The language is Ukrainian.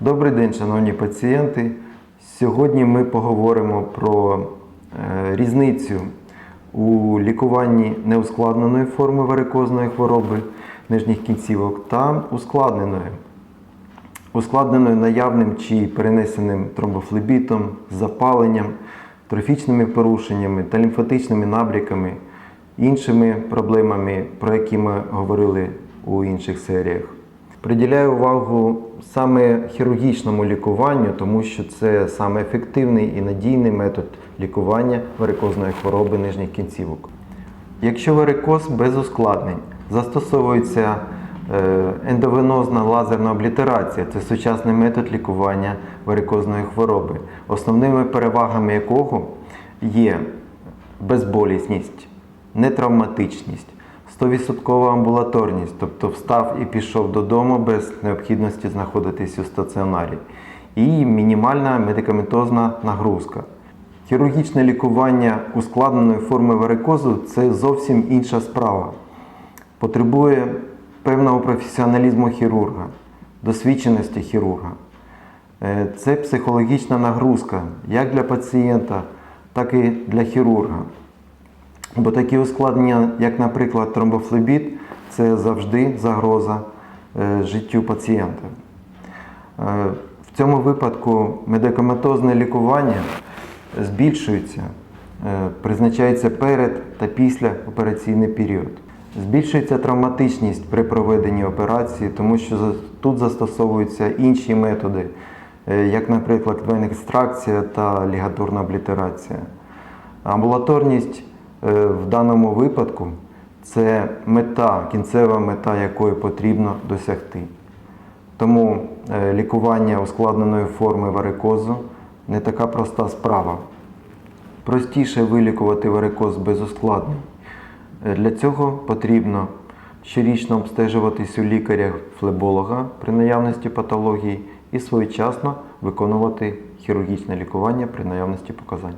Добрий день, шановні пацієнти. Сьогодні ми поговоримо про е, різницю у лікуванні неускладненої форми варикозної хвороби нижніх кінцівок та ускладненої. Ускладненою наявним чи перенесеним тромбофлебітом, запаленням, трофічними порушеннями та лімфатичними набряками, іншими проблемами, про які ми говорили у інших серіях. Приділяю увагу саме хірургічному лікуванню, тому що це саме ефективний і надійний метод лікування варикозної хвороби нижніх кінцівок. Якщо варикоз без ускладнень, застосовується е, ендовенозна лазерна облітерація. Це сучасний метод лікування варикозної хвороби, основними перевагами якого є безболісність, нетравматичність, 100% амбулаторність, тобто встав і пішов додому без необхідності знаходитись у стаціонарі, і мінімальна медикаментозна нагрузка. Хірургічне лікування ускладненої форми варикозу це зовсім інша справа. Потребує певного професіоналізму хірурга, досвідченості хірурга. Е, Це психологічна нагрузка як для пацієнта, так і для хірурга. Бо такі ускладнення, як, наприклад, тромбофлебіт, це завжди загроза е, життю пацієнта. Е, В цьому випадку медикаментозне лікування збільшується, е, призначається перед та після операційний період. Збільшується травматичність при проведенні операції, тому що тут застосовуються інші методи, як, наприклад, венекстракція та лігатурна облітерація. Амбулаторність в даному випадку це мета, кінцева мета, якої потрібно досягти. Тому е, лікування ускладненої форми варикозу не така проста справа. Простіше вилікувати варикоз без ускладнень. Е, Для цього потрібно щорічно обстежуватись у лікаря-флеболога при наявності патології і своєчасно виконувати хірургічне лікування при наявності показань.